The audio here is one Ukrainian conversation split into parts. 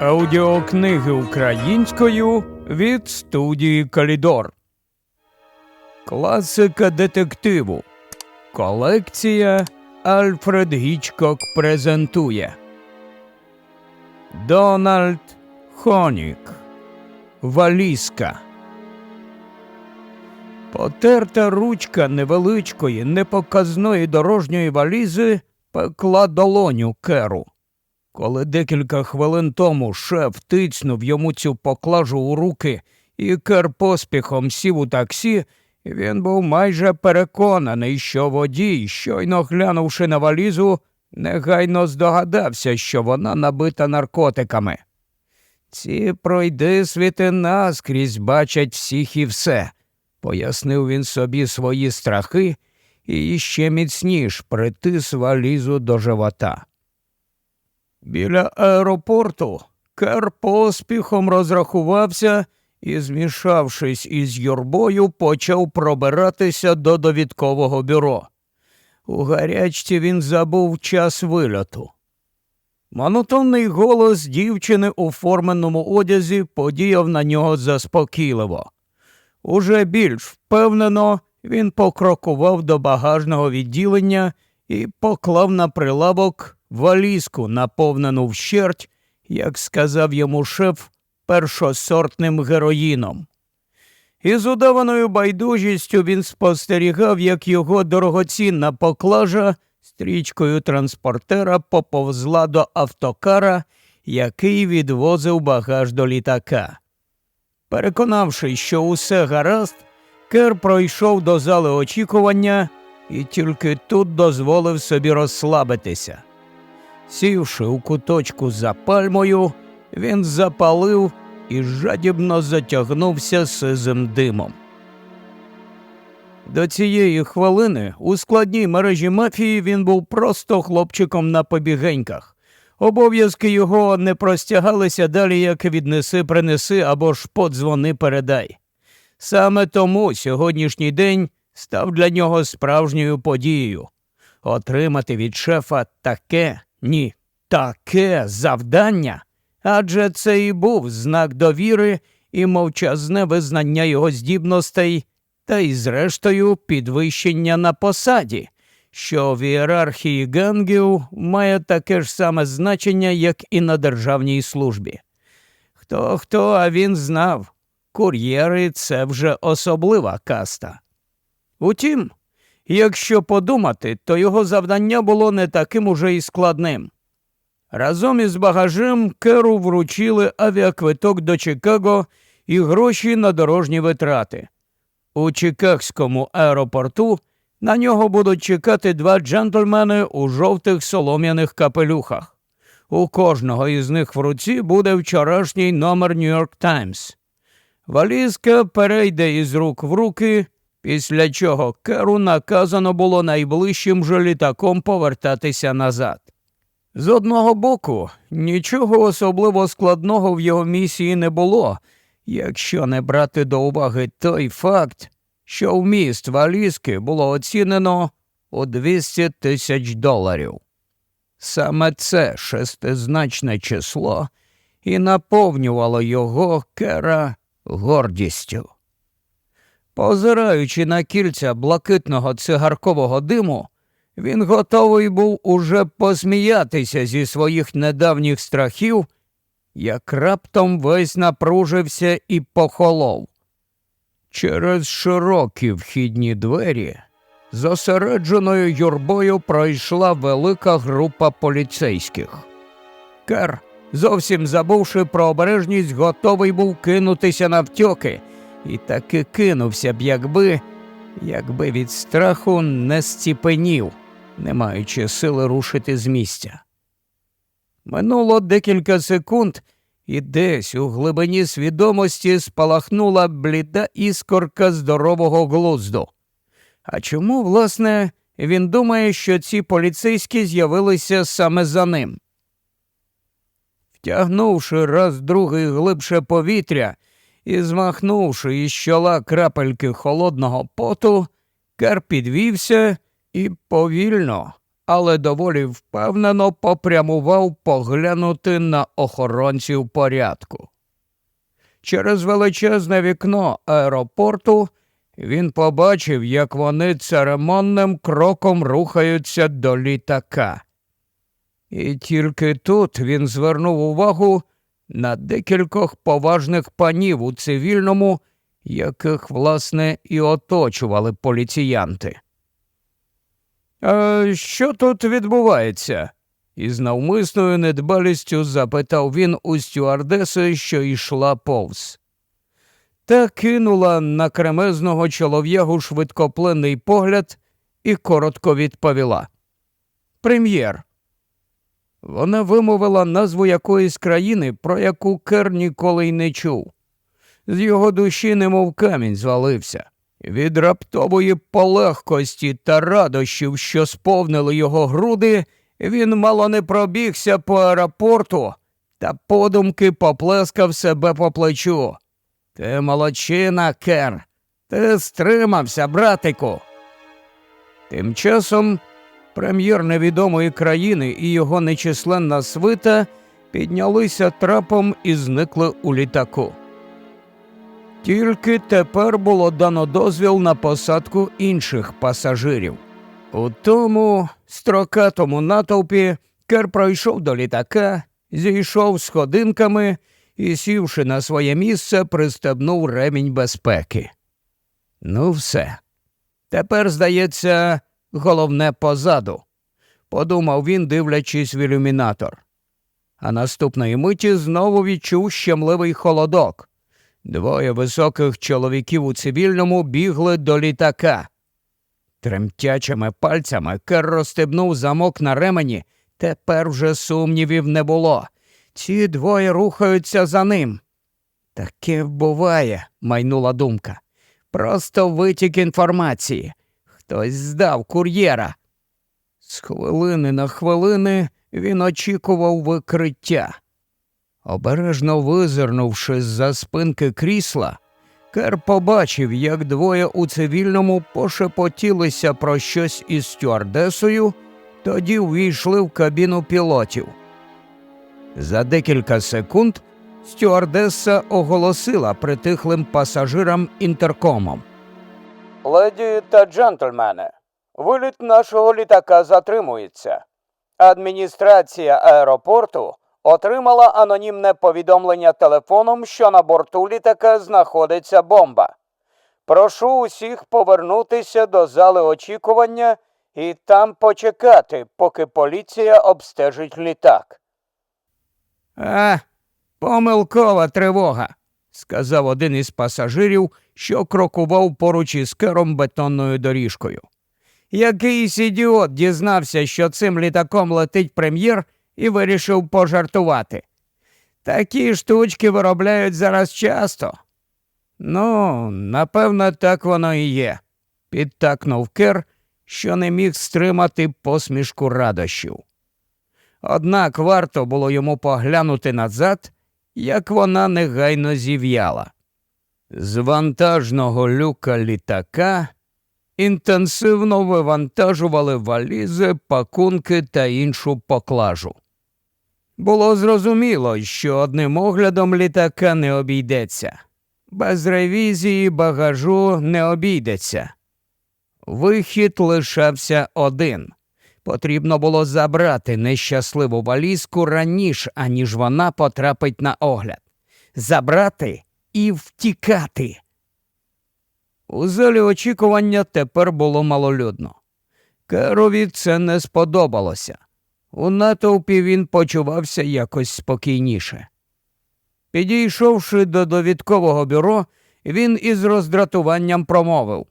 Аудіокниги українською від студії Калідор. Класика детективу. Колекція Альфред Гічкок презентує. Дональд Хонік. Валізка. Потерта ручка невеличкої, непоказної дорожньої валізи пекла долоню керу. Коли декілька хвилин тому шеф тицнув йому цю поклажу у руки, і кер поспіхом сів у таксі, він був майже переконаний, що водій, щойно глянувши на валізу, негайно здогадався, що вона набита наркотиками. Ці пройди світи наскрізь бачать всіх і все, пояснив він собі свої страхи і ще міцніш притис валізу до живота. Біля аеропорту Кер поспіхом розрахувався і, змішавшись із юрбою, почав пробиратися до довідкового бюро. У гарячці він забув час вильоту. Монотонний голос дівчини у форменому одязі подіяв на нього заспокійливо. Уже більш впевнено він покрокував до багажного відділення і поклав на прилавок валізку, наповнену вщерть, як сказав йому шеф, першосортним героїном. Із удаваною байдужістю він спостерігав, як його дорогоцінна поклажа стрічкою транспортера поповзла до автокара, який відвозив багаж до літака. Переконавшись, що усе гаразд, Кер пройшов до зали очікування і тільки тут дозволив собі розслабитися. Сівши у куточку за пальмою, він запалив і жадібно затягнувся сизим димом. До цієї хвилини у складній мережі мафії він був просто хлопчиком на побігеньках. Обов'язки його не простягалися далі, як віднеси, принеси або ж подзвони передай. Саме тому сьогоднішній день став для нього справжньою подією отримати від шефа таке, ні, таке завдання, адже це і був знак довіри і мовчазне визнання його здібностей, та й, зрештою, підвищення на посаді, що в ієрархії гангів має таке ж саме значення, як і на державній службі. Хто хто, а він знав, кур'єри це вже особлива каста. Утім, якщо подумати, то його завдання було не таким уже й складним. Разом із багажем Керу вручили авіаквиток до Чикаго і гроші на дорожні витрати. У Чикагському аеропорту на нього будуть чекати два джентльмени у жовтих солом'яних капелюхах. У кожного із них в руці буде вчорашній номер Нью-Йорк Таймс. Валізка перейде із рук в руки, після чого Керу наказано було найближчим же літаком повертатися назад. З одного боку, нічого особливо складного в його місії не було, якщо не брати до уваги той факт, що вміст валізки було оцінено у 200 тисяч доларів. Саме це шестизначне число і наповнювало його кера гордістю. Позираючи на кільця блакитного цигаркового диму, він готовий був уже посміятися зі своїх недавніх страхів, як раптом весь напружився і похолов. Через широкі вхідні двері зосередженою юрбою пройшла велика група поліцейських. Кер, зовсім забувши про обережність, готовий був кинутися навтьоки, і таки кинувся б, якби, якби від страху не стіпенів, не маючи сили рушити з місця. Минуло декілька секунд, і десь у глибині свідомості спалахнула бліда іскорка здорового глузду. А чому, власне, він думає, що ці поліцейські з'явилися саме за ним? Втягнувши раз другий глибше повітря і змахнувши із чола крапельки холодного поту, Кер підвівся і повільно, але доволі впевнено попрямував поглянути на охоронців порядку. Через величезне вікно аеропорту він побачив, як вони церемонним кроком рухаються до літака. І тільки тут він звернув увагу на декількох поважних панів у цивільному, яких, власне, і оточували поліціянти. А що тут відбувається? із навмисною недбалістю запитав він у стюардеси, що йшла повз. Та кинула на кремезного чолов'ягу швидкоплинний погляд і коротко відповіла. Прем'єр. Вона вимовила назву якоїсь країни, про яку Кер ніколи й не чув. З його душі немов камінь звалився. Від раптової полегкості та радощів, що сповнили його груди, він мало не пробігся по аеропорту та подумки поплескав себе по плечу. Ти молодчина, Кер, ти стримався, братику. Тим часом прем'єр невідомої країни і його нечисленна свита піднялися трапом і зникли у літаку. Тільки тепер було дано дозвіл на посадку інших пасажирів. У тому строкатому натовпі Кер пройшов до літака, зійшов сходинками і, сівши на своє місце, пристебнув ремінь безпеки. Ну, все. Тепер, здається, головне позаду, подумав він, дивлячись в ілюмінатор. А наступної миті знову відчув щемливий холодок. Двоє високих чоловіків у цивільному бігли до літака. Тремтячими пальцями Кер розстебнув замок на ремені, тепер вже сумнівів не було. Ці двоє рухаються за ним. Таке буває, майнула думка. Просто витік інформації. Хтось здав кур'єра. З хвилини на хвилини він очікував викриття. Обережно визирнувши з-за спинки крісла, Кер побачив, як двоє у цивільному пошепотілися про щось із стюардесою, тоді увійшли в кабіну пілотів. За декілька секунд стюардеса оголосила притихлим пасажирам інтеркомом. Леді та джентльмени, виліт нашого літака затримується. Адміністрація аеропорту отримала анонімне повідомлення телефоном, що на борту літака знаходиться бомба. Прошу усіх повернутися до зали очікування і там почекати, поки поліція обстежить літак. А, помилкова тривога, сказав один із пасажирів, що крокував поруч із кером бетонною доріжкою. Якийсь ідіот дізнався, що цим літаком летить прем'єр, і вирішив пожартувати. Такі штучки виробляють зараз часто. Ну, напевно, так воно і є, підтакнув Кер, що не міг стримати посмішку радощів. Однак варто було йому поглянути назад, як вона негайно зів'яла. З вантажного люка літака інтенсивно вивантажували валізи, пакунки та іншу поклажу. Було зрозуміло, що одним оглядом літака не обійдеться, без ревізії багажу не обійдеться. Вихід лишався один. Потрібно було забрати нещасливу валізку раніше, аніж вона потрапить на огляд. Забрати і втікати. У залі очікування тепер було малолюдно. Керові це не сподобалося. У натовпі він почувався якось спокійніше. Підійшовши до довідкового бюро, він із роздратуванням промовив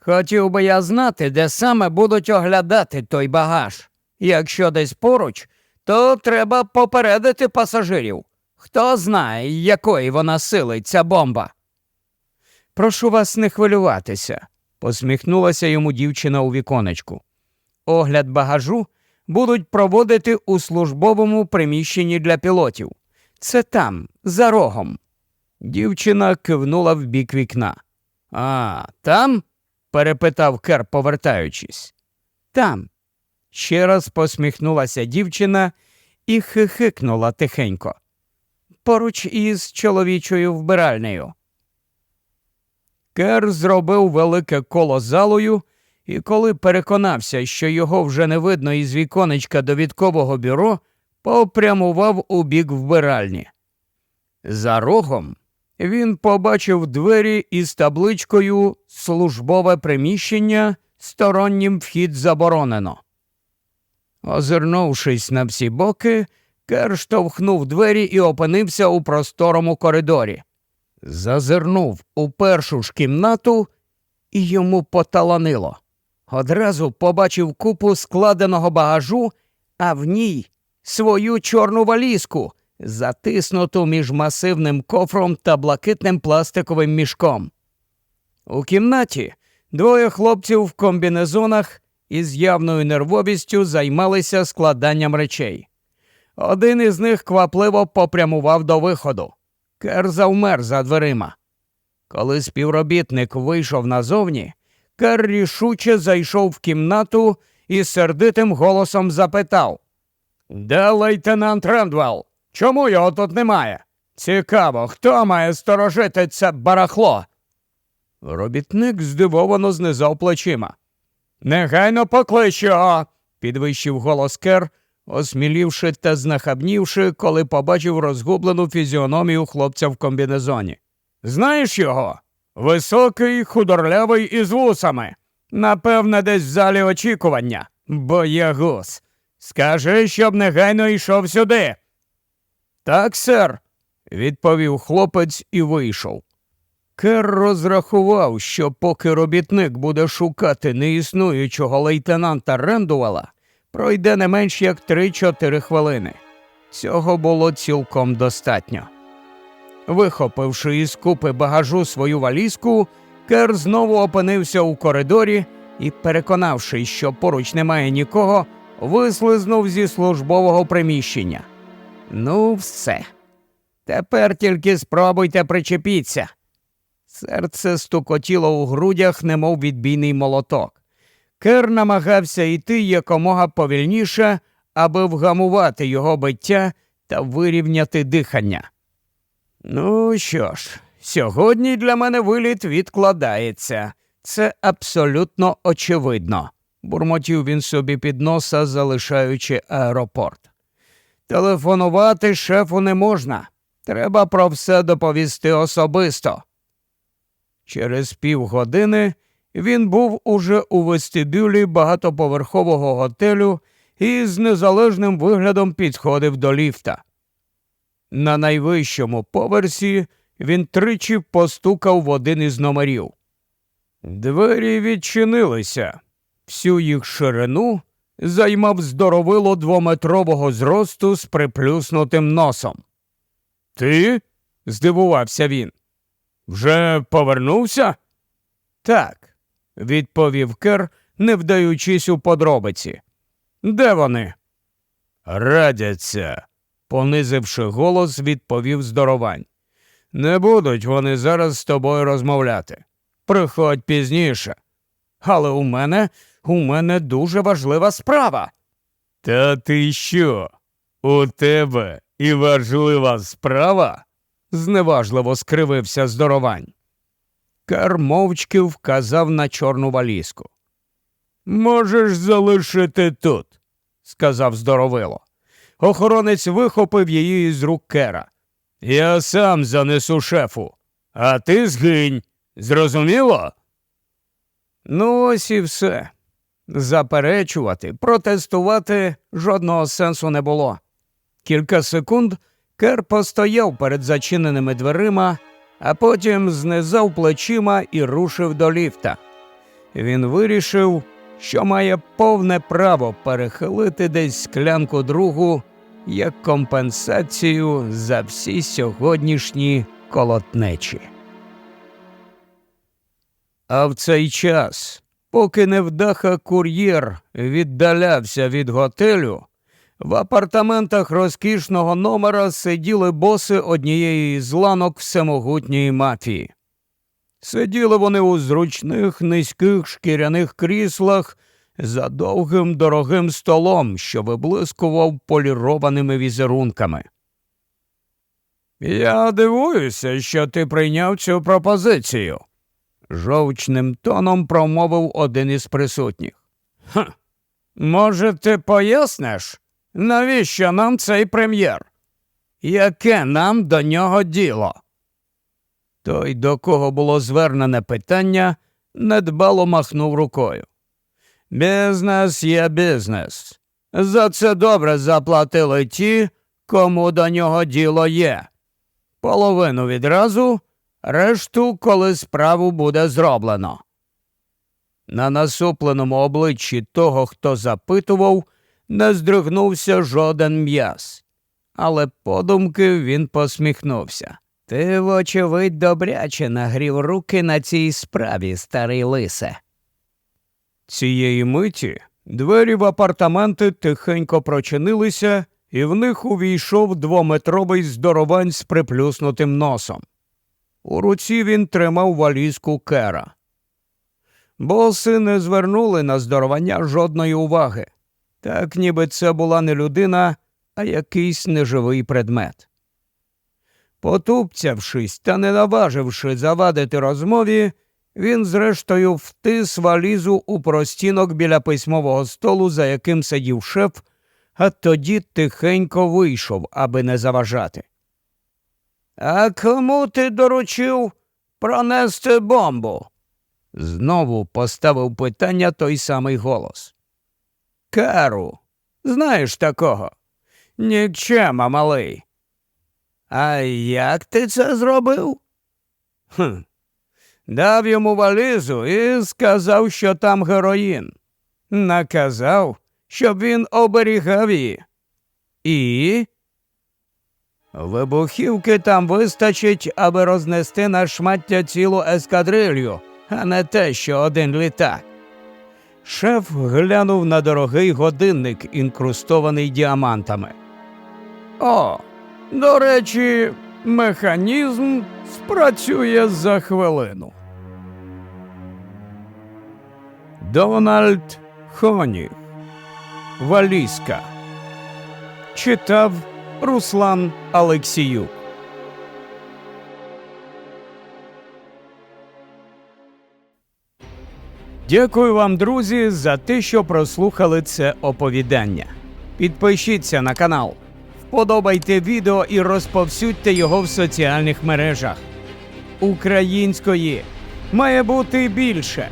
Хотів би я знати, де саме будуть оглядати той багаж. Якщо десь поруч, то треба попередити пасажирів. Хто знає, якої вона сили ця бомба. Прошу вас не хвилюватися, посміхнулася йому дівчина у віконечку. Огляд багажу будуть проводити у службовому приміщенні для пілотів. Це там, за рогом. Дівчина кивнула в бік вікна. А, там? перепитав Кер, повертаючись. Там. Ще раз посміхнулася дівчина і хихикнула тихенько. Поруч із чоловічою вбиральнею. Кер зробив велике коло залою, і коли переконався, що його вже не видно із віконечка довідкового бюро, попрямував у бік вбиральні. За рогом він побачив двері із табличкою Службове приміщення стороннім вхід заборонено. Озирнувшись на всі боки, Кер штовхнув двері і опинився у просторому коридорі. Зазирнув у першу ж кімнату, і йому поталанило. Одразу побачив купу складеного багажу, а в ній свою чорну валізку, затиснуту між масивним кофром та блакитним пластиковим мішком. У кімнаті двоє хлопців в комбінезонах із явною нервовістю займалися складанням речей. Один із них квапливо попрямував до виходу. Кер завмер за дверима. Коли співробітник вийшов назовні, Кер рішуче зайшов в кімнату і сердитим голосом запитав Де лейтенант Рендвелл? Чому його тут немає? Цікаво, хто має сторожити це барахло? Робітник здивовано знизав плечима. Негайно поклич його, підвищив голос Кер, осмілівши та знахабнівши, коли побачив розгублену фізіономію хлопця в комбінезоні. Знаєш його? Високий, худорлявий і з вусами. Напевне, десь в залі очікування. Боягуз. Скажи, щоб негайно йшов сюди. Так, сер, відповів хлопець і вийшов. Кер розрахував, що поки робітник буде шукати неіснуючого лейтенанта Рендувала, пройде не менш як 3-4 хвилини. Цього було цілком достатньо. Вихопивши із купи багажу свою валізку, Кер знову опинився у коридорі і, переконавшись, що поруч немає нікого, вислизнув зі службового приміщення. Ну, все. Тепер тільки спробуйте причепіться. Серце стукотіло у грудях, немов відбійний молоток. Кер намагався йти якомога повільніше, аби вгамувати його биття та вирівняти дихання. Ну що ж, сьогодні для мене виліт відкладається. Це абсолютно очевидно, бурмотів він собі під носа, залишаючи аеропорт. Телефонувати шефу не можна. Треба про все доповісти особисто. Через півгодини він був уже у вестибюлі багатоповерхового готелю і з незалежним виглядом підходив до ліфта. На найвищому поверсі він тричі постукав в один із номерів. Двері відчинилися. Всю їх ширину займав здоровило двометрового зросту з приплюснутим носом. Ти? здивувався він. Вже повернувся? Так, відповів Кер, не вдаючись у подробиці. Де вони? Радяться, понизивши голос, відповів здоровань. Не будуть вони зараз з тобою розмовляти. Приходь пізніше. Але у мене у мене дуже важлива справа. Та ти що? У тебе і важлива справа? зневажливо скривився здоровань. Кер мовчки вказав на чорну валізку. Можеш залишити тут, сказав здоровило. Охоронець вихопив її із рук Кера. Я сам занесу шефу, а ти згинь. Зрозуміло? Ну, ось і все. Заперечувати, протестувати жодного сенсу не було. Кілька секунд Кер постояв перед зачиненими дверима, а потім знизав плечима і рушив до ліфта. Він вирішив, що має повне право перехилити десь склянку другу як компенсацію за всі сьогоднішні колотнечі. А в цей час, поки невдаха кур'єр віддалявся від готелю, в апартаментах розкішного номера сиділи боси однієї з ланок всемогутньої мафії. Сиділи вони у зручних низьких шкіряних кріслах за довгим дорогим столом, що виблискував полірованими візерунками. Я дивуюся, що ти прийняв цю пропозицію, жовчним тоном промовив один із присутніх. «Хм, Може, ти поясниш, навіщо нам цей прем'єр? Яке нам до нього діло? Той, до кого було звернене питання, недбало махнув рукою. Бізнес є бізнес. За це добре заплатили ті, кому до нього діло є. Половину відразу, решту, коли справу буде зроблено. На насупленому обличчі того, хто запитував, не здригнувся жоден м'яз. Але подумки він посміхнувся. Ти, вочевидь, добряче нагрів руки на цій справі, старий лисе. Цієї миті двері в апартаменти тихенько прочинилися, і в них увійшов двометровий здоровань з приплюснутим носом. У руці він тримав валізку кера. Боси не звернули на здоровання жодної уваги, так ніби це була не людина, а якийсь неживий предмет. Потупцявшись та не наваживши завадити розмові, він, зрештою, втис валізу у простінок біля письмового столу, за яким сидів шеф, а тоді тихенько вийшов, аби не заважати. А кому ти доручив пронести бомбу? Знову поставив питання той самий голос. Кару, знаєш такого? Нікчема, малий. А як ти це зробив? Хм. Дав йому валізу і сказав, що там героїн. Наказав, щоб він оберігав її. І. Вибухівки там вистачить, аби рознести на шмаття цілу ескадрилью, а не те, що один літак. Шеф глянув на дорогий годинник, інкрустований діамантами. О, до речі, механізм спрацює за хвилину. Дональд Хоні. Валізка. Читав Руслан Алексіюк. Дякую вам, друзі, за те, що прослухали це оповідання. Підпишіться на канал, вподобайте відео і розповсюдьте його в соціальних мережах. Української має бути більше.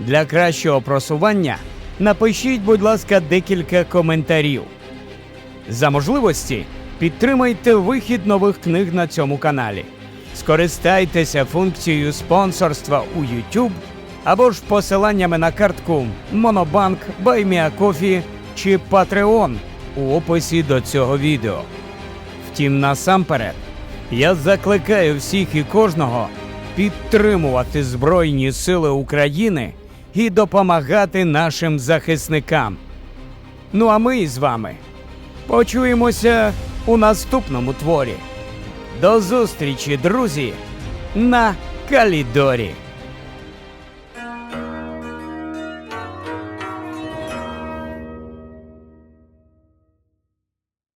Для кращого просування напишіть, будь ласка, декілька коментарів. За можливості підтримайте вихід нових книг на цьому каналі. Скористайтеся функцією спонсорства у YouTube або ж посиланнями на картку Monobank, BuyMeACoffee чи Patreon у описі до цього відео. Втім, насамперед, я закликаю всіх і кожного підтримувати Збройні Сили України і допомагати нашим захисникам. Ну а ми з вами почуємося у наступному творі. До зустрічі, друзі, на Калідорі.